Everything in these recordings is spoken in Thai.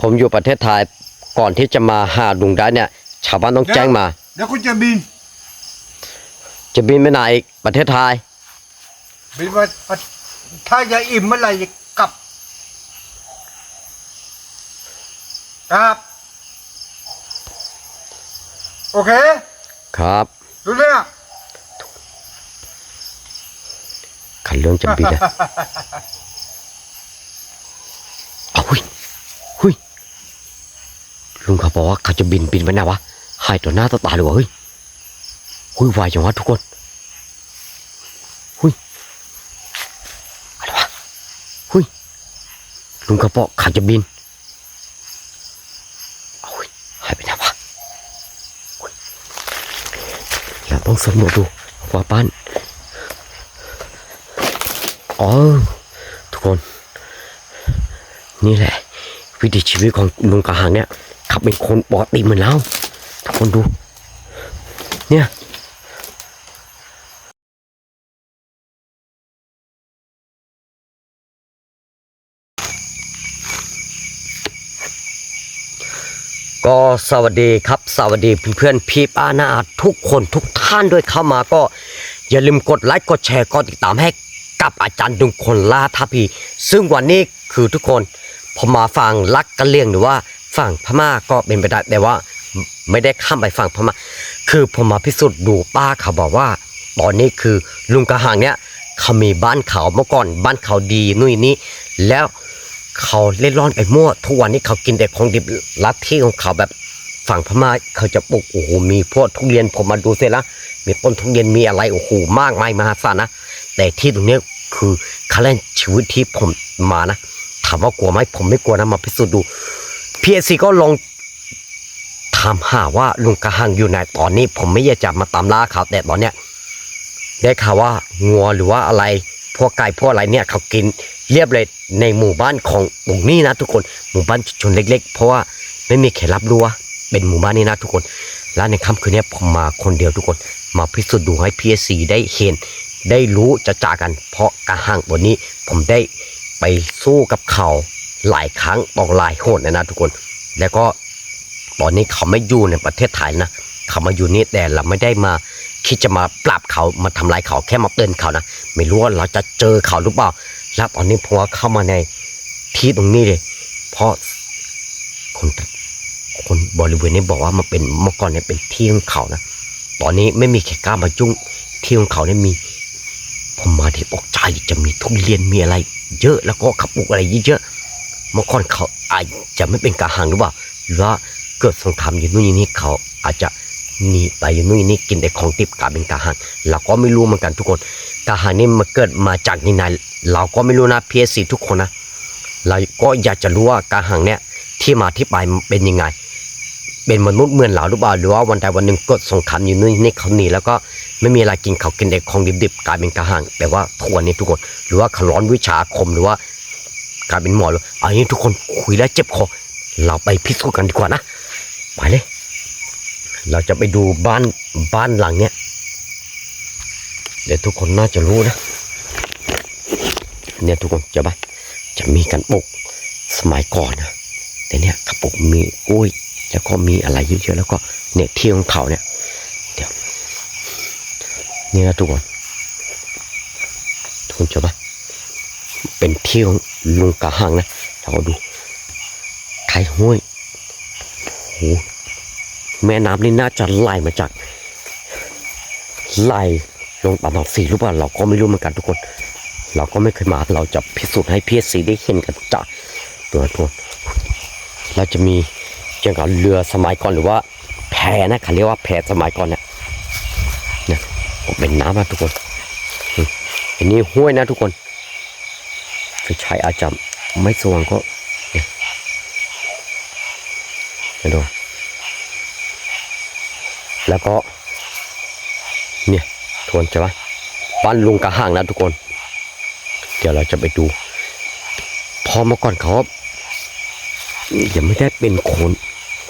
ผมอยู่ประเทศไทยก่อนที่จะมาหาลุงได้เนี่ยชาวบ้านต้องแจ้งมาเดี๋ยวคุณจะบิน จะบินไปไหนอีกประเทศไทยบินมาถ้าจะอิ่มเมื่อไหร่จะกลับ ครับ โอเค ครับ รู้เรื่องขันเรื่องจะบินอะเอาหุยหุย ลุงเขาบอกว่าเขาจะบินบินไปไหนวะหายตัวหน้าตัวตาเลยวะเฮ้ยหุยวายจังวะทุกคนหุยอะไรวะหุยลุงเขาบอกเขาจะบินเอาหุยหายไปไหนวะหุยเราต้องสำรวจดูว่าบ้านอ๋อทุกคน นี่แหละ วิถีชีวิตของลุงกระหังเนี่ย เขาเป็นคนปกติเหมือนเราทุกคนดู เนี่ยก็สวัสดีครับ สวัสดีเพื่อนๆพี่ป้านาอาทุกคนทุกท่านด้วยเข้ามาก็อย่าลืมกดไลค์กดแชร์กดติดตามให้กับอาจารย์ดุงคนลาทัพพี ซึ่งวันนี้คือทุกคนผมมาฟังลักกะเลียงหรือว่า ฝั่งพม่าก็เป็นไปได้แต่ว่า ไม่ได้ข้ามไปฝั่งพม่าคือผมมาพิสูจน์ดูป้าเขาบอกว่า ตอนนี้คือลุงกระหังเนี่ยเขามีบ้านเขาเมื่อก่อนบ้านเขาดีนู่นนี่แล้วเขาเล่นร่อนไปมั่วทุกวันนี้เขากินแต่ของดิบลัทธิของเขาแบบฝั่งพม่าเขาจะปลูกโอ้โหมีพวกทุเรียนผมมาดูเสร็จแล้วมีต้นทุเรียนมีอะไรโอ้โหมากมายมหาศาลนะแต่ที่ตรงนี้คือเขาเล่นชีวิตที่ผมมานะ ถามว่ากลัวไหมผมไม่กลัวนะมาพิสูจน์ดู พีเอซีก็ลองถามหาว่าลุงกระหังอยู่ไหนตอนนี้ ผมไม่อยากจะมาตามล่าเขาแต่ตอนเนี้ยได้ข่าวว่างัวหรือว่าอะไร พวกไก่พวกอะไรเนี่ยเขากินเรียบเลยในหมู่บ้านของตรงนี้นะทุกคนหมู่บ้านชนเล็ก ๆ เพราะว่าไม่มีใครรับรู้ว่าเป็นหมู่บ้านนี้นะทุกคน และในค่ำคืนนี้ผมมาคนเดียวทุกคน มาพิสูจน์ดูให้พีเอซีได้เห็น ได้รู้จะจากัน เพราะกระหังตัวนี้ผมได้ไปสู้กับเขา หลายครั้งบอกหลายโหดเลยนะทุกคน แล้วก็ตอนนี้เขาไม่อยู่ในประเทศไทยนะเขามาอยู่นี่แต่เราไม่ได้มาคิดจะมาปราบเขามาทำลายเขาแค่มาเตือนเขานะไม่รู้ว่าเราจะเจอเขาหรือเปล่าแล้วตอนนี้ผมว่าเข้ามาในที่ตรงนี้เลยเพราะคนคนบริเวณนี้บอกว่ามันเป็นเมื่อก่อนเนี่ยเป็นที่ของเขานะตอนนี้ไม่มีใครกล้ามาจุ้งที่ของเขาเนี่ยมีผมมาที่ตกใจจะมีทุเรียนมีอะไร เยอะแล้วก็ขับปลูกอะไรเยอะ มื่อก่อนเขาอาจจะไม่เป็นกาหังหรือเปล่าหรือว่าเกิดสงครามอยู่นู่นอยู่นี่เขาอาจจะหนีไปอยู่นู่นนี่กินแต่ของติบกลายเป็นกาหังเราก็ไม่รู้เหมือนกันทุกคนกาหังนี่มันเกิดมาจากที่ไหนเราก็ไม่รู้นะพีเอสซีทุกคนนะเราก็อยากจะรู้ว่ากาหังเนี่ยที่มาที่ไปเป็นยังไง เป็นมนุษย์เหมือนเราหรือเปล่าหรือว่าวันใดวันหนึ่งเกิดสงครามอยู่นู่นนี่เขาหนีแล้วก็ไม่มีอะไรกินเขากินแต่ของดิบๆกลายเป็นกาหังแต่ว่าทวนนี้ทุกคน หรือว่าเขาร้อนวิชาคมหรือว่า กลายเป็นหมอหรืออันนี้ทุกคนคุยแล้วเจ็บคอเราไปพิสูจน์กันดีกว่านะไปเลย เราจะไปดูบ้านบ้านหลังเนี้ยเดี๋ยวทุกคนน่าจะรู้นะ เนี่ยทุกคนจะไปจะมีกันปลูกสมัยก่อนนะแต่เนี่ยเขาปลูกมีกล้วยแล้วก็มีอะไรเยอะๆแล้วก็เนี่ยที่ของเขาเนี่ยเดี๋ยวนี่นะทุกคนทุกคนจะไปเป็นที่ของ ลงกระหังนะเราก็ดูไข่ห้วยโอ้โหแม่น้ำนี่น่าจะไหลมาจากไหลลงตามสีหรือเปล่าเราก็ไม่รู้เหมือนกันทุกคน เราก็ไม่เคยมาเราจะพิสูจน์ให้พีเอสซีได้เห็นกันจ้ะตัวทุกคนเราจะมีเกี่ยวกับเรือสมัยก่อนหรือว่าแพนะเขาเรียกว่าแพสมัยก่อนเนี่ยเนี่ยเป็นน้ำนะทุกคนอันนี้ห้วยนะทุกคน ไฟฉายอาจจะไม่สว่างก็เนี่ยเห็นดูแล้วก็ เนี่ยทวนใช่ไหมบ้านลุงกระห่างนะทุกคน เดี๋ยวเราจะไปดู พอเมื่อก่อนเขายังไม่ได้เป็นคน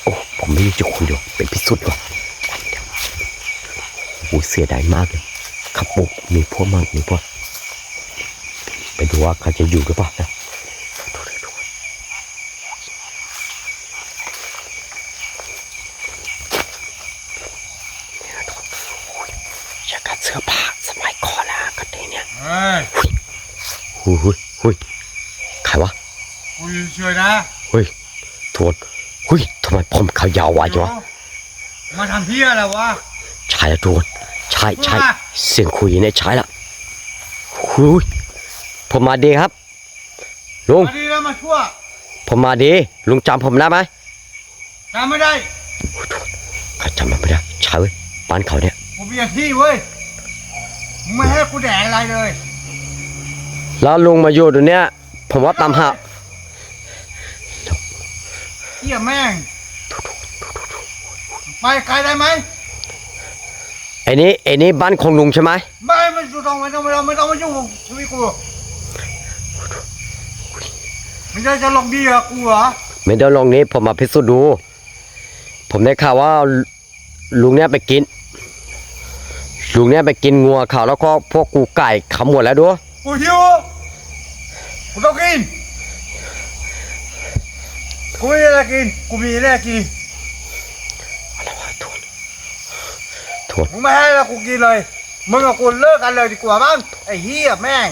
โอ้ผมไม่รู้จะคุยดีกว่เป็นพิสุทธิ์ว่ะเดี๋ยวโอ้โหเสียดายมากเลยขับปุกมีพวกมากมีพวก ไปดูว่าเขาจะอยู่หรือเปล่านะจะกัดเสื้อผ้าสมัยก่อนนะกันเนี่ยหุยหุยหุยใครวะหุยช่วยนะหุยทวนหุยทำไมผมเขายาววะจ๊ะมาทำเพี้ยอะไรวะใช่ละทวนใช่ใช่เสียงคุยเนี่ยใช่ละหุย ผมมาดีครับ ลุง มาดีแล้วมาชั่วผมมาดี ลุงจำผมได้ไหมจำไม่ได้โอ้ยโทษเขาจำมันไม่ได้ใช่เว้ยบ้านเขาเนี่ยกูเบียดที่เว้ยมึงไม่ให้กูแดกอะไรเลยแล้วลุงมาอยู่ตรงเนี้ย ผมว่าตามหาเหี้ยแม่งไปไกลได้ไหมไอ้นี้ไอ้นี้บ้านของลุงใช่ไหมไม่ไม่ต้องไม่ต้องไม่ต้องไม่ต้องมายุ่งกับชีวิตกู ไม่ใช่จะลงดีกับกูเหรอไม่ได้ลงนี้ผมมาพิสูจน์ดู ผมได้ข่าวว่าลุงเนี่ยไปกิน ลุงเนี่ยไปกินงัวเขาแล้วก็พวกกูไก่ขำหมดแล้วด้วยกูหิวกูต้องกินกูไม่ได้อะไรกินกูมีอะไรกินอะไรวะโทษโทษมึงไม่ให้แล้วกูกินเลยมึงกับกูเลิกกันเลยดีกว่าบ้างไอ้เหี้ยแม่ง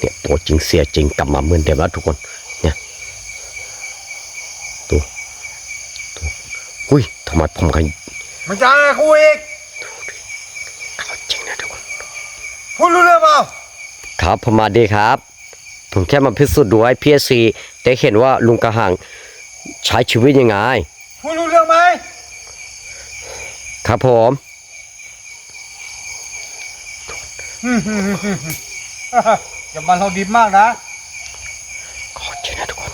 เนี่ยตัวจริงเสียจริงกลับมาเหมือนเดิมแล้วทุกคนเนี่ยตัวตัวอุ้ยทำไมผมกันมันจะอะไรกูอีกเขาจริงนะทุกคนพูดรู้เรื่องเปล่าครับผมมาดีครับ ผมแค่มาพิสูจน์ดูให้พีเอซีได้เห็นว่าลุงกระหังใช้ชีวิตยังไงพูดรู้เรื่องไหมครับผม อย่ามาเราดีมากนะขอจริงนะทุกคน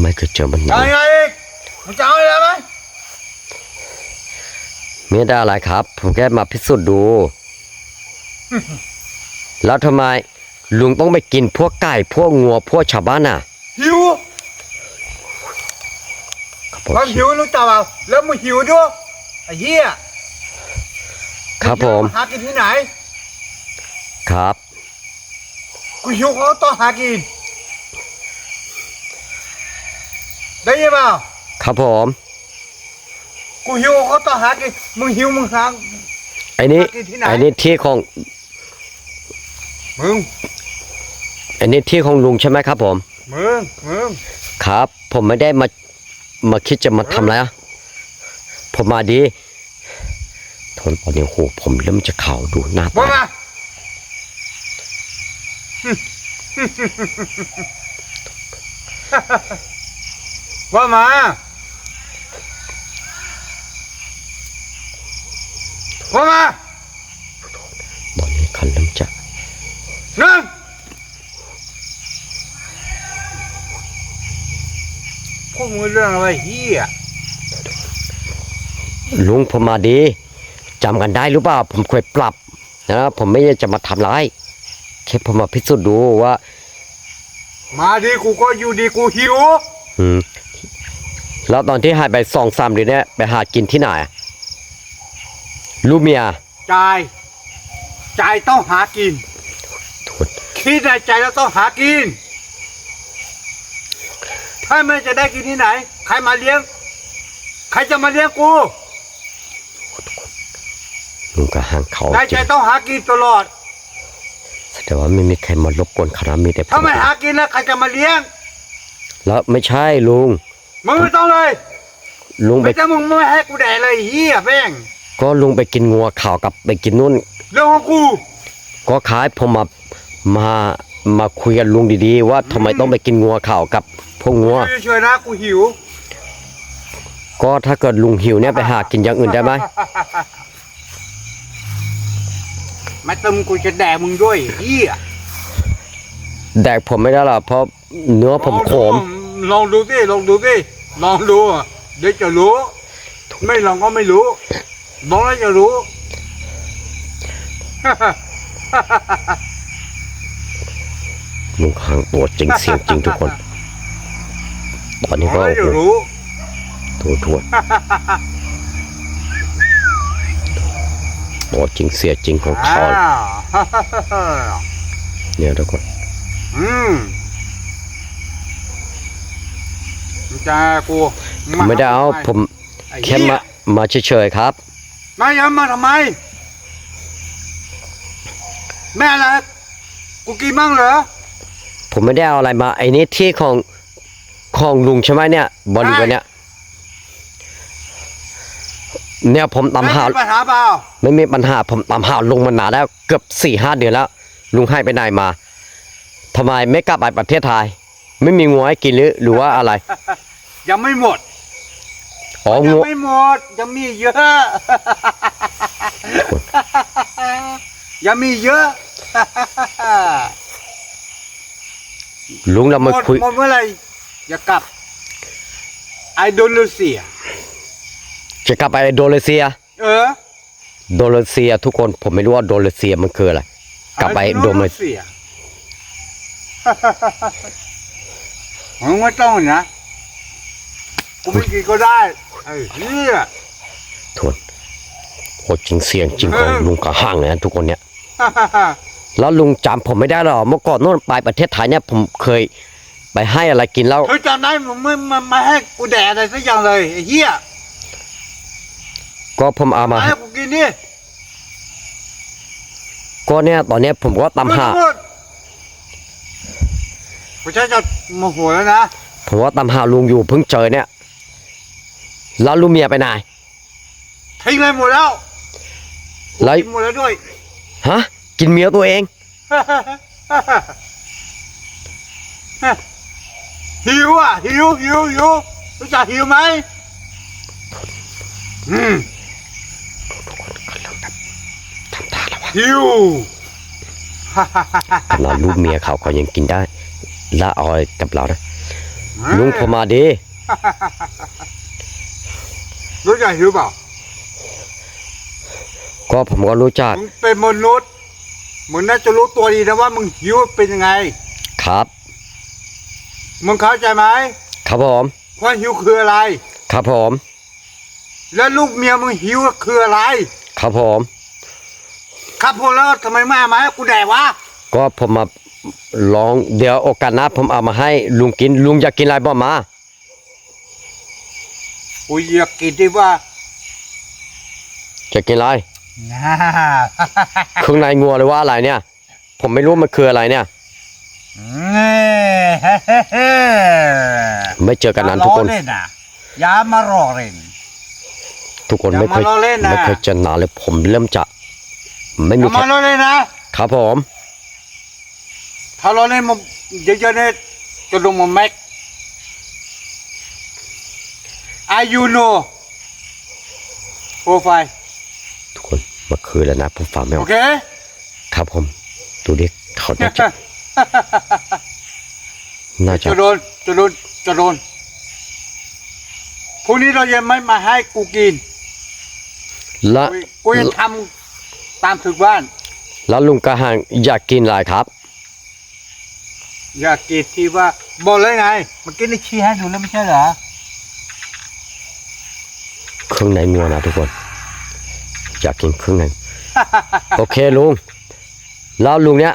ไม่เคยเจอมันจะเอายังไงอีกมึงจะเอาอะไรไหมไม่ได้อะไรครับ ผมแค่มาพิสูจน์ดู แล้วทำไมลุงต้องไปกินพวกไก่พวกงัวพวกชาวบ้านน่ะ หิวครับผมความหิวรู้จักเปล่าแล้วมึงหิวด้วยไอ้เหี้ยครับผมงจะหากินที่ไหน ครับ กูหิวเขาต้องหากิน ได้ยินเปล่าครับผม กูหิวเขาต้องหากิน มึงหิวมึงหา ไอ้นี้หากินที่ไหน ไอ้นี้ที่ของมึง ไอ้นี้ที่ของลุงใช่ไหมครับผม มึง มึง ครับ ผมไม่ได้มามาคิดจะมาทำอะไรอะผมมาดี ทนตอนนี้โหผมเริ่มจะเข่าดูหน้าว่าตา มา ว่ามาว่ามาตอนนี้เขาเริ่มจะนั่งพวกมึงเรื่องอะไรเฮียลุงผมมาดีจำกันได้หรือเปล่า ผมเคยปรับนะผมไม่ได้จะมาทำร้าย แค่ผมมาพิสูจน์ดูว่า มาดีกูก็อยู่ดีกูหิวอืมแล้วตอนที่หายไปสองสามเดือนเนี่ยไปหากินที่ไหนอะลูกเมียจ่ายจ่ายต้องหากินโทษคิดในใจแล้วต้องหากิน ถ้าไม่จะได้กินที่ไหน ใครมาเลี้ยง ใครจะมาเลี้ยงกูลุงก็ห่างเขาในจใจริงต้องหากินตลอด แต่ว่าไม่มีใครมารบกวนเขานะมีแต่ผถ้ามไม่หากินแล้วใครจะมาเลี้ยง แล้วไม่ใช่ลุงมึงไม่ต้องเลย ลุงไปไม่จะมึงไม่ให้กูแดกเลยเฮียแม่งก็ลุงไปกินงัวข่าวกับไปกินนู่น เรื่องของกูก็ขายผมมามามาคุยกันลุงดีๆ ว่าทำไมต้องไปกินงัวข่าวกับพวกงัวอยู่เฉยๆนะกูหิว ก็ถ้าเกิดลุงหิวเนี่ยไปหากินอย่างอื่นได้ไหม ไม่ตึมกูจะแดกมึงด้วยเฮียแดกผมไม่ได้หรอกเพราะเนื้อผมขมลองดูสิลองดูสิลองดูอะเดี๋ยวจะรู้ ไม่ลองก็ไม่รู้ลองแล้วจะรู้ลุงหางตัวจริงเสียงจริงทุกคน ตอนนี้ลก็องแล้วจะโอ้โหรู้ตัวทวน ตัวจริงเสียจริงของเขาอ้าวเนี่ยทุกคนอืมมึงจะกูผมไม่ได้เอาผมไอ้แค่เหี้ยมามาเฉยๆครับมาย้ำมาทำไม แม่อะไรกูกินมั่งเหรอผมไม่ได้เอาอะไรมาไอ้นี่ที่ของของลุงใช่ไหมเนี่ยบริเวณเนี้ย เนี่ยผมตามหาแมีปัญหาเปล่าไม่มีปัญหาผมตามหาลุงมานานแล้วเกือบสี่ห้าเดือนแล้ว ลุงให้ไปไหนมาทำไมไม่กลับไปประเทศไทย ไม่มีงัวให้กินหรือหรือว่าอะไร ยังไม่หมดอ๋อยังัวไม่หมดยังมีเยอะยังมีเยอะลุงเราหมมาดคุยหมดเมื่อไหรอย่ากลับไอโดนีเซีย จะกลับไปอินโดนีเซีย เอออินโดนีเซียทุกคนผมไม่รู้ว่าอินโดนีเซียมันคืออะไร กลับไปอินโดนีเซียเซียมึงไม่ต้องนะกูไม่กินก็ได้ไอ้เหี้ยทวนโหจริงเสียงจริงของลุงกระห่างเลยนะทุกคนเนี่ย แล้วลุงจำผมไม่ได้หรอเมื่อก่อนโน่นไปประเทศไทยเนี่ยผมเคยไปให้อะไรกินแล้วเฮ้ยจำได้มึงไม่มามาให้กูแดกอะไรสักอย่างเลยไอ้เหี้ย ก็ผมเอามามาให้กูกินนี่ก็เนี่ยตอนเนี้ยผมก็ตามหาพูดกูใช้จะโมโหแล้วนะผมว่าตามหาลุงอยู่เพิ่งเจอเนี่ย แล้วลุงเมียไปไหนทิ้งไปหมดแล้วแล้วกินหมดแล้วด้วยฮะกินเมียตัวเองหิวอะหิวหิวหิวรู้จักหิวไหมอืม หิวขนาดลูกเมียเขาก็ยังกินได้และเอาไว้กับเรานะลุงผมมาดีรู้จักหิวเปล่าก็ผมก็รู้จักมึงเป็นมนุษย์มึงน่าจะรู้ตัวดีนะว่ามึงหิวเป็นยังไง ครับมึงเข้าใจไหมครับผมว่าหิวคืออะไร ครับผม แล้วลูกเมียมึงหิวคืออะไร ครับผม ครับพอแล้วทำไมไม่เอามาให้กูแดกวะก็ผมมาลองเดี๋ยวโอกาสหน้าผมเอามาให้ลุงกินลุงอยากกินอะไรบอกมา กูอยากกินที่ว่าจะกินอะไรเครื่องในงัวหรือว่าอะไรเนี่ย ผมไม่รู้มันคืออะไรเนี่ย ไม่เจอกันนานทุกคน อย่าล้อเล่นนะอย่ามาหลอกเล่นทุกคนอย่าไม่เคยมาล้อเล่นนะ ไม่เคยเจอนานเลยผมเริ่มจะ ไม่อมีย่าใครมาล้อเล่นนะ ครับผม ถ้าล้อเล่นมันเยอะๆเนี่ยจะลงมาแม็กอายุโนโปรไฟล์ทุกคนมาคือแล้วนะผมฟังไม่อโออกเค ครับผมดูดิเขาน่าจะน่าจะจะโดนจะโดนจะโดนพรุ่งนี้เรายังไม่มาให้กูกินแล้วกูกูยังทำ ตามถึงบ้าน แล้วลุงกระหังอยากกินอะไรครับ อยากกินที่ว่าบอกเลยไงเมื่อกี้นี่ชี้ให้ดูแล้วไม่ใช่เหรอเครื่องในงัวนะทุกคน อยากกินเครื่องใน โอเคลุง แล้วลุงเนี้ย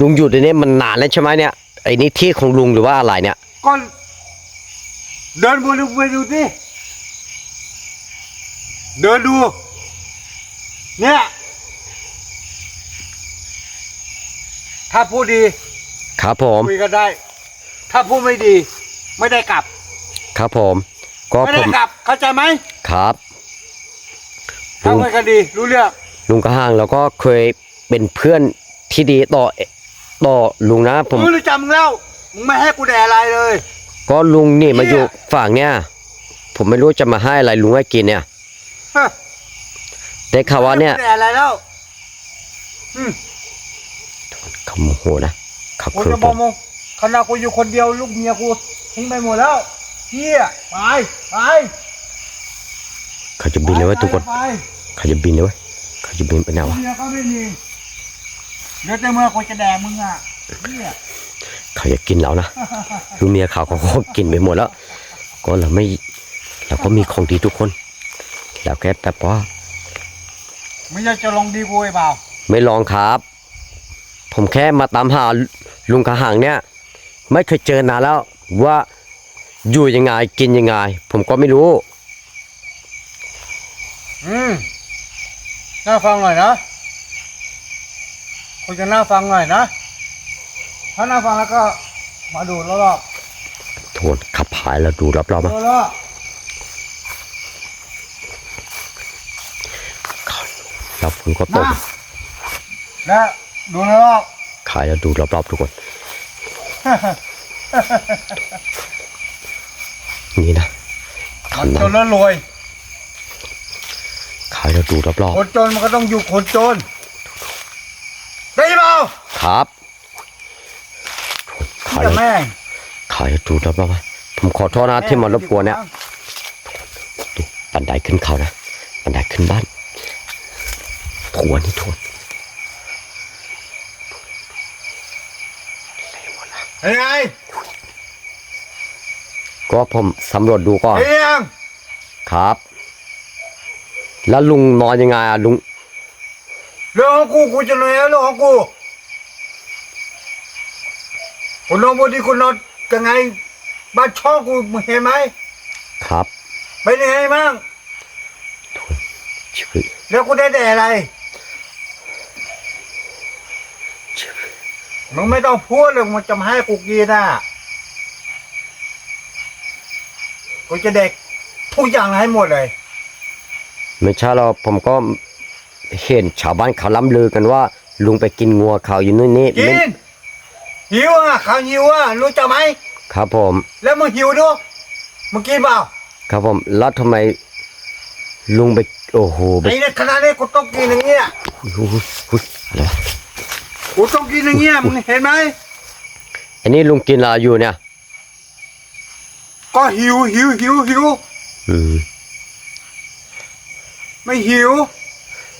ลุงอยู่ในนี้มันนานแล้วใช่ไหมเนี่ยไอ้นี่ที่ของลุงหรือว่าอะไรเนี่ย ก็เดินบนไปดูสิเดินดู เนี่ย ถ้าพูดดีครับผม คุยกันได้ ถ้าพูดไม่ดี ไม่ได้กลับ ครับผม ก็ไม่ผได้มกลับ เข้าใจไหมครับทำไมกันดี รู้เรื่อง ลุงกระหังแล้วก็เคยเป็นเพื่อนที่ดีต่อต่อลุงนะ ผมรู้หรือจำมึงแล้ว มึงไม่ให้กูแดกอะไรเลย ก็ลุงนี่มาเนี่ยอยู่ฝั่งเนี่ย ผมไม่รู้จะมาให้อะไรลุงให้กินเนี่ย ฮะ ได้ข่าวว่าเนี่ยไม่ให้กูแดกอะไรแล้วอืมเขาโมโหนะขับกูเครื่อจะงบผอกมมึงขณะกูอยู่คนเดียวลูกเมียกูทิ้งไปหมดแล้วเฮียไปไปเขาจะบินเลยเวะทุกคนไปเขาจะบินเลยเวะเขาจะบินไปไหนลูกวะเมียก็ไม่มีเดี๋ยวแต่เมื่อกูจะแดกมึงอะเฮียเขาจะกินเรานะลูกเมียเขาเขาก็กินไปหมดแล้ว ก็เราไม่เราก็มีของดีทุกคนเราแค่แบบว่า มึงอยากจะลองดีกูไอ้เปล่าไม่ลองครับ ผมแค่มาตามหาลุงกระหังเนี่ย ไม่เคยเจอนานแล้วว่าอยู่ยังไงกินยังไง ผมก็ไม่รู้ อืมน่าฟังหน่อยนะคุณจะน่าฟังหน่อยนะถ้าน่าฟังแล้วก็มาดูรอบโทนขับพายแล้วดูรอบๆๆมารอบ แล้วฝนก็ๆตกนะและดูรอบขายแล้วดูรอบๆทุกคน นี่นะๆมันคำจนั้นนแล้วรวย ขายแล้วดูรอบคนจนมันก็ต้องอยู่คนจนได้ยินเปล่าๆครับขายแต่แล้วแม่งขายแล้วดูรอบๆมาผมขอโทษนะที่มารบกวนเนี่ยดูบันไดขึ้นเขานะ บันไดขึ้นบ้าน ทัวนี่ทัวเฮ้ยไงก็ผมสำรวจดูก่อนเฮ้ยยังครับ แล้วลุงนอนยังไงอะลุง เรื่องของกูกูจะเลยเรื่องของกูคุณนอนบนที่คุณนอนยังไง บ้านช่องกูมึงเห็นไหมครับเป็นยังไงมั่งชีวิตแล้วกูได้แต่อะไร ชีวิต มึงไม่ต้องพูดเลยมึงจะมาให้กูกินน่ะกูจะเด็กทุกอย่างให้หมดเลย ไม่ใช่เราผมก็เห็นชาวบ้านเขาล้ำลือกันว่า ลุงไปกินงัวเขาอยู่นู่นนี่กิไม่นหิวอะข้าวหิวอะรู้จักไหมครับผม แล้วมึงหิวด้วยมึงกินเปล่าครับผมแล้วทำไมลุงไปโอ้โหไปไอ้เนี่ยขนาดนี้กูต้องกินอย่างเงี้ยอุ๊ยอุ๊ยอุ๊ยอะไรวะ กูต้องกินอย่างเงี้ยมึงเห็นไหมอันนี้ลุงกินอะไรอยู่เนี่ย ก็หิวหิวหิวหิวอืมไม่หิว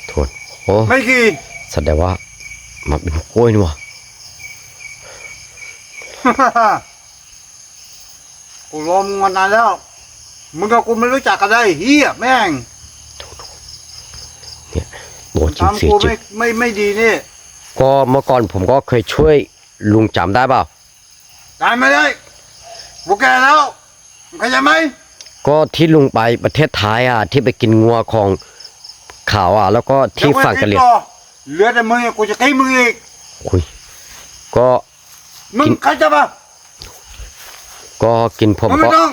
โทษโอ้ไม่กินแสดงว่ามันเป็นกล้วยนี่หวะกูรอมึงมานานแล้ว มึงกับกูไม่รู้จักกันได้เฮียแม่งเนี่ยโอ้จริงทำเสียกูจริไม่งไม่ไม่ดีนี่ ก็เมื่อก่อนผมก็เคยช่วยลุงจำได้เปล่าได้ไม่ได้กูแก่แล้วมึงเข้าใจไหมก็ที่ลุงไปประเทศไทยอะที่ไปกินงัวของเขาอะ แล้วก็ที่ฝั่งกะเหรี่ยงดี๋วกูให้กินต่อเหลือแต่มึงอะกูจะกินมึงอีกคุยก็มึงเข้าใจปะก็กินผมมึงไม่ก็ต้อง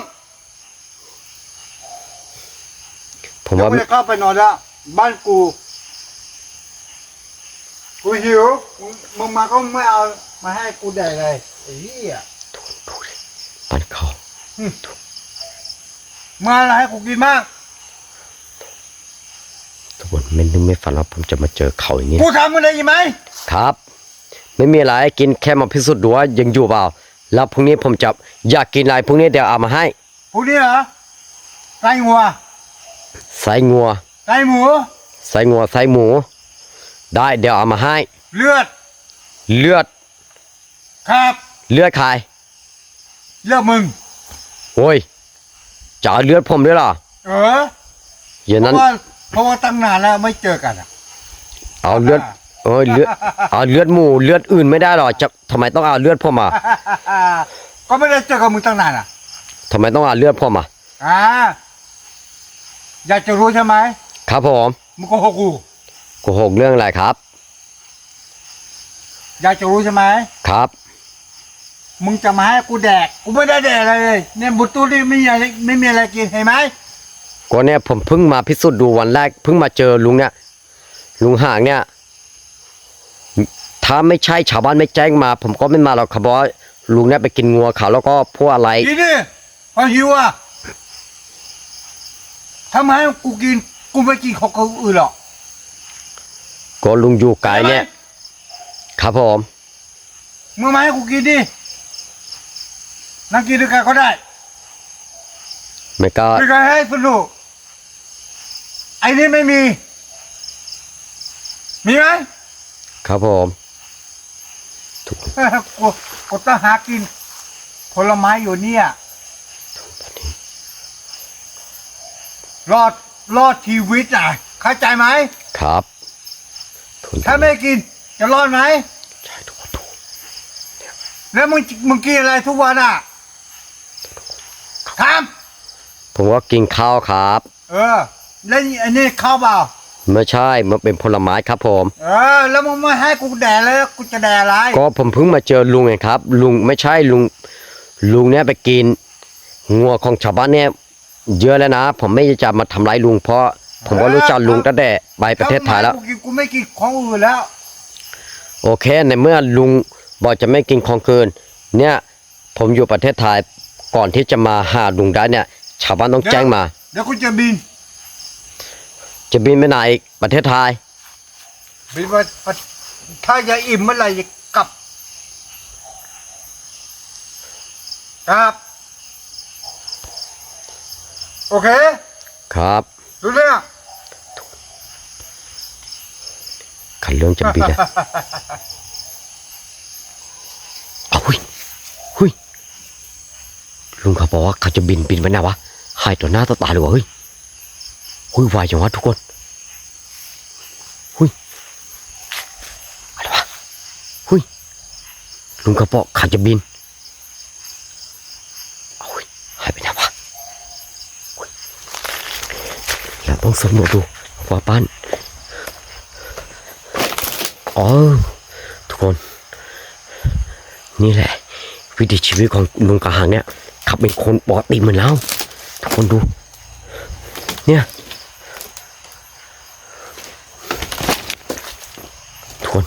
ผมเดี๋ยวว่ากูจะเข้าไปนอนแล้วบ้านกู กูหิวมึงมึงมาก็ไม่เอามาให้กูแดกเลยไอ้เหี้ยปันเขามาอะไรให้กูกินมากทุกคนไม่นึกไม่ฝันว่าผมจะมาเจอเขาอย่างนี้ กูทำมึงได้ยินไหมครับ ไม่มีอะไรกินแค่มาพิสูจน์ดูว่ายังอยู่เปล่า แล้วพรุ่งนี้ผมจะอยากกินอะไรพรุ่งนี้เดี๋ยวเอามาให้พวกนี้เหรอไก่งัวไส้งัวไก่หมูไส้งัวไส้หมู ได้เดี๋ยวเอามาให้ เลือด เลือดครับเลือดใครเลือดมึง โอ้ยจะเอาเลือดผมด้วยเหรอเอออย่างเพนั้น ราะว่าเพราะว่าตั้งนานแล้วไม่เจอกันอะ เอาเลือด เอ้ยเลือด เอาเลือดหมูเลือดอื่นไม่ได้หรอจะทำไมต้องเอาเลือดผมอะก็ไม่ได้เจอกับมึงตั้งนานอะทำไมต้องเอาเลือดผมอะอ่าอยากจะรู้ใช่ไหมครับผมมึงโกหกกู โกหกเรื่องอะไรครับ อยากจะรู้ใช่ไหมครับ มึงจะมาให้กูแดก กูไม่ได้แดกอะไรเลยเนี่ยบุตรตู้นี่ไม่มีอะไรไม่มีอะไรกินเห็นไหมก็เนี่ยผมเพิ่งมาพิสูจน์ดูวันแรกเพิ่งมาเจอลุงเนี่ย ลุงห่างเนี่ย ถ้าไม่ใช่ชาวบ้านไม่แจ้งมา ผมก็ไม่มาหรอกครับเพราะว่าลุงเนี่ยไปกินงัวเขาแล้วก็พวกอะไร กินดิพอหิวอะทำไมให้กูกิน กูไม่กินของคนอื่นหรอก ก็ลุงอยู่ไกลเนี่ย ครับผมมึงมาให้กูกินดินั่งกินด้วยกันก็ได้ไม่ก็ด้วยกันให้สนุกไอ้นี่ไม่มี มีไหมครับผมทุกคนกูกูต้องหากิน ผลไม้อยู่เนี่ยตอนนี้รอดรอดชีวิตอะเข้าใจไหมครับทุน ถ้าไม่กิน จะรอดไหมใช่ทุกคนทุกคนแล้วมึงมึงกินอะไรทุกวันอะถามผมก็กินข้าวครับ เออ แล้วอันนี้ข้าวเปล่าไม่ใช่มันเป็นผลไม้ครับผม เออ แล้วมึงไม่ให้กูแดกเลยกูจะแดกอะไรก็ผมเพิ่งมาเจอลุงไงครับ ลุงไม่ใช่ลุง ลุงเนี่ยไปกินงัวของชาวบ้านเนี่ยเยอะแล้วนะ ผมไม่จะมาทำร้ายลุงเพราะ ผมก็รู้จักลุงตั้งแต่ไปประเทศไทยแล้วกูกินกูไม่กินของอื่นแล้ว โอเค ในเมื่อลุงบอกจะไม่กินของเกิน เนี่ย ผมอยู่ประเทศไทยก่อนที่จะมาหาลุงได้เนี่ย ชาวบ้านต้องแจ้งมา เดี๋ยวกูจะบิน จะบินไปไหนอีกประเทศไทย บินมาถ้าจะอิ่มเมื่อไหร่จะกลับ ครับ โอเค ครับ รู้เรื่องขันเรื่องจะบินนะเอาหุยหุยลุงเขาบอกว่าเขาจะบินบินไปไหนวะหายต่อหน้าต่อตาเลยวะเฮ้ยหุยวายจังวะทุกคนหุยอะไรวะหุยลุงเขาบอกเขาจะบินเอาหุยหายไปไหนวะหุยเรา ต้องสำรวจดูว่าบ้านอ๋อทุกคน นี่แหละ วิถีชีวิตของลุงกระหังเนี่ยเขาเป็นคนปกติเหมือนเราทุกคนดู เนี่ยทุกคน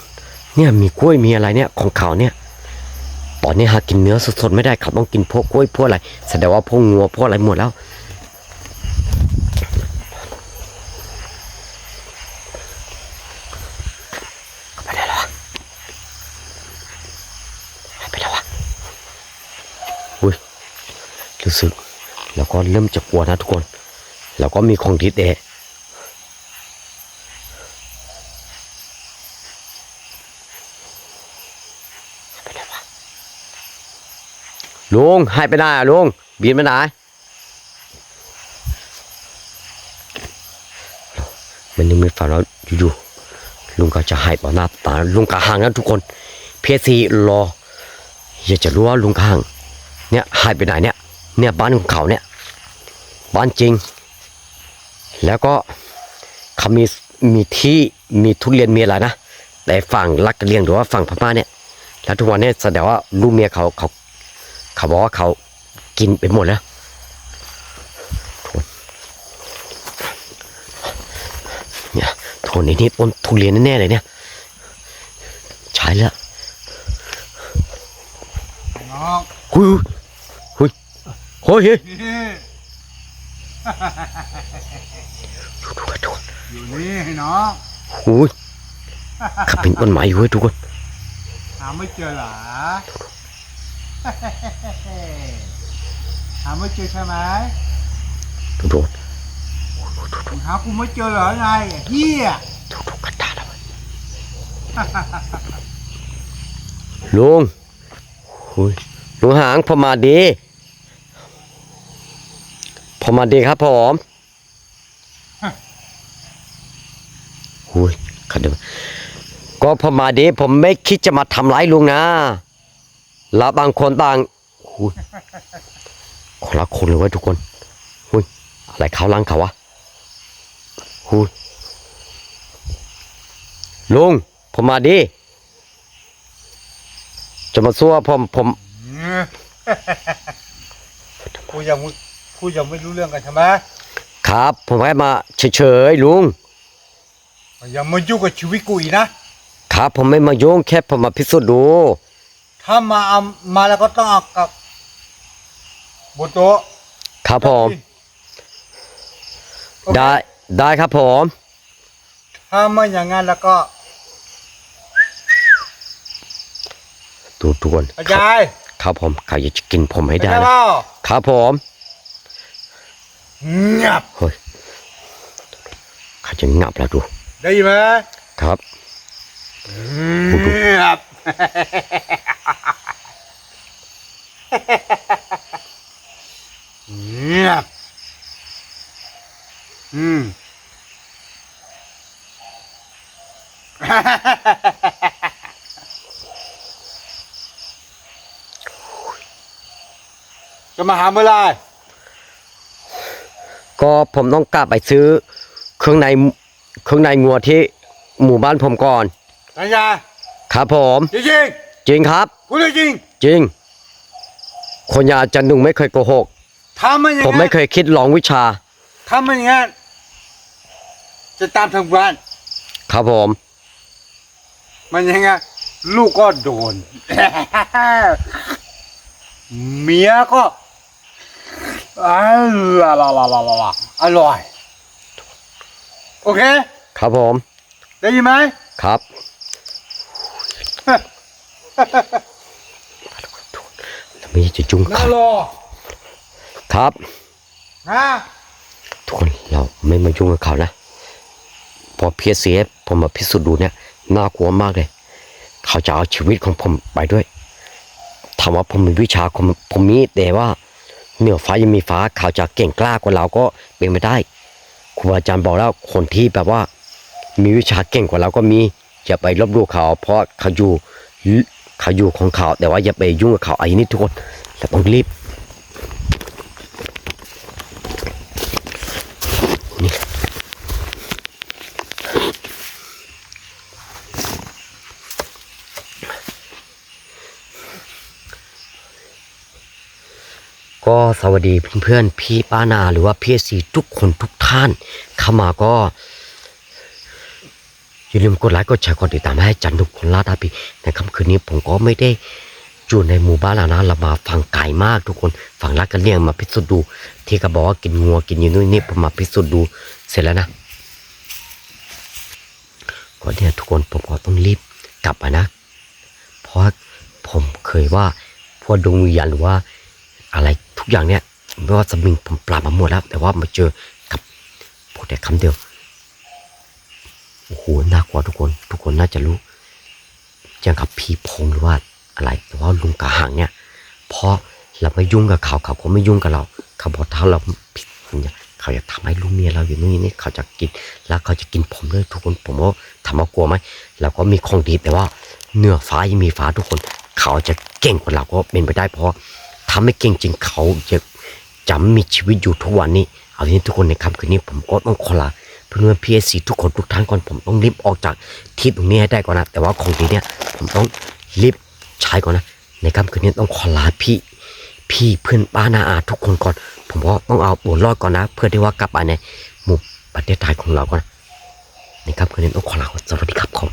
เนี่ยมีกล้วยมีอะไรเนี่ยของเขาเนี่ยตอนนี้หากินเนื้อสดๆไม่ได้เขาต้องกินพวกกล้วยพวกอะไรแสดงว่าพวกงัวพวกอะไรหมดแล้ว ไปไหนแล้ววะหายไปแล้ววะอุ้ย รู้ สึก แล้วก็เริ่มจะกลัวนะทุกคน แล้วก็มีของดิดเอะหายไปไหนวะลุงหายไปไหนอะลุงบินไปไหนมันยังไม่ฝันแล้วอยู่ๆลุงก็จะหายต่อหน้าตาลุงกะหังนะทุกคน เพซีรอ อยากจะรู้ว่าลุงกะหังเนี่ยหายไปไหนเนี่ย เนี่ยบ้านของเขาเนี่ยบ้านจริง แล้วก็เขามีมีที่มีทุเรียนมีอะไรนะแต่ฝั่งลักกะเลียงหรือว่าฝั่งพม่าเนี่ย แล้วทุกวันเนี่ยแสดงว่าลูกเมียเขาเขาเขาบอกว่าเขากินไปหมดแล้วทุกคนเนี่ยทุกคนในนี้ต้นทุเรียนแน่ๆเลยเนี่ยใช่แล้วน้องหุยหุย เฮ้ยเฮ้ยนี่ดูดูกันทุกคนอยู่นี่ให้น้องหุยขับเป็นต้นไม้อยู่เว้ยทุกคนหาไม่เจอเหรอหาไม่เจอใช่ไหมดูดูมึงหากูไม่เจอเหรอไงเฮียดูดูกระดาษเอาไว้ลุงหุยลุงหางพอมาดี พอมาดีครับผมหุยขัดเดิมก็พอมาดี ผมไม่คิดจะมาทำร้ายลุงนะละบางคนต่างหุยคนละคนเลยเว้ยทุกคนหุยอะไรเขาลังเขาวะหุยลุง ผมมาดี จะมาซัวผมผมกูยัง ไม่กูยังไม่รู้เรื่องกันใช่ไหมครับ ผมแค่มาเฉยๆลุงยังมายุ่งกับชีวิตกูอีกนะครับผมไม่มายุ่งแค่ผมมาพิสูจน์ดู ถ้ามาเอามาแล้วก็ต้องเอากับบนโต๊ะครับผมโอเคได้ได้ครับผม ถ้าไม่อย่างนั้นแล้วก็ดูทุกคนอาจารย์ครับผมเขาอยากจะกินผมให้เป็นได้ไงนะเปล่าครับผมเงียบเฮ้ยเขาจะงับแล้วดู ได้ยินไหมครับเงียบเงียบอืมจะมาหาเมื่อไหร ก็ผมต้องกลับไปซื้อ เครื่องในเครื่องในงัวที่หมู่บ้านผมก่อนสัญญาครับผม จริงจริงครับๆพูดเลยจริง จริง คนอยางอาจารย์ดุงไม่เคยโกหกทำมันอย่างผมนั้ไม่นเคยคิดลองวิชาทำมันอย่างนั้นจะตามทางบ้าน ครับผม มันยังไงลูกก็โดน เมียก็ อร่อยอร่อย โอเค ครับผม ได้ยินไหมครับไม่จะจุ้งน่ารอครับนะทุกคนเราไม่มายุ่งกับเขานะ พอเพียเสียผมมาพิสูจน์ดูเนี่ยน่ากลัวมากเลย เขาจะเอาชีวิตของผมไปด้วยถามว่าผมมีวิชาผมผมมีแต่ว่า เหนือฟ้ายังมีฟ้าเขาจะเก่งกล้ากว่าเราก็เป็นไม่ได้ครูอาจารย์บอกแล้วคนที่แบบว่า มีวิชาเก่งกว่าเราก็มีอย่าไปลบลู่เขา เพราะเขาอยู่เขาอยู่ของเขาแต่ว่าอย่าไปยุ่งกับเขาไอ้นี่ทุกคนเราต้องรีบ ก็สวัสดีเพื่อนๆพี่ป้านาหรือว่าพี่สีทุกคนทุกท่าน เข้ามาก็อย่าลืมกดไลค์กดแชร์กดติดตามให้จันทุกคนลาดาพีในค่ำคืนนี้ผมก็ไม่ได้อยู่ในหมู่บ้านแล้วนะเรามาฟังไก่มากทุกคนฟังรักกันเลี้ยงมาพิสูจน์ดู ที่ก็บอกว่ากินงัวกินอยูนู่นนี่ผมมาพิสูจน์ดูเสร็จแล้วนะก็เนี่ยทุกคนผมก็ต้องรีบกลับนะ เพราะผมเคยว่าพวกดวงวิญญาณหรือว่า อะไรทุกอย่างเนี่ยไม่ว่าสมิงผมปราบมาหมดแล้ว แต่ว่ามาเจอกับพวกแต่คำเดียวโอ้โหน่ากลัวทุกคน ทุกคนน่าจะรู้อย่างกับผีพงหรือว่าอะไรแต่ว่าลุงกะหังเนี่ยเพราะเราไม่ยุ่งกับเขาเขาก็ไม่ยุ่งกับเราเขาบอกถ้าเราผิดเนี่ยเขาจะทำให้ลูกเมียเราอยู่นู่นนี่เขาจะกินแล้วเขาจะกินผมด้วยทุกคนผมว่าถามากลัวไหมเราก็มีของดีแต่ว่าเนื้อฟ้ายังมีฟ้าทุกคน เขาจะเก่งกว่าเราก็เป็นไปได้เพราะ ถ้าไม่เก่งจริงเขาจะจะมีชีวิตอยู่ทุกวันนี้ เอาทีนี้ทุกคนในค่ำคืนนี้ผมก็ต้องขอลาเพื่อนๆพีเอซีทุกคนทุกท่านก่อนผมต้องรีบออกจากที่ตรงนี้ให้ได้ก่อนนะแต่ว่าของดีเนี่ยผมต้องรีบใช้ก่อนนะ ในค่ำคืนนี้ต้องขอลาพี่พี่เพื่อนป้านาอาทุกคนก่อน ผมก็ต้องเอาตัวรอดก่อนนะ เพื่อที่ว่ากลับไปในหมู่ประเทศไทยของเราก่อนนะในค่ำคืนนี้ต้องขอลาสวัสดีครับผม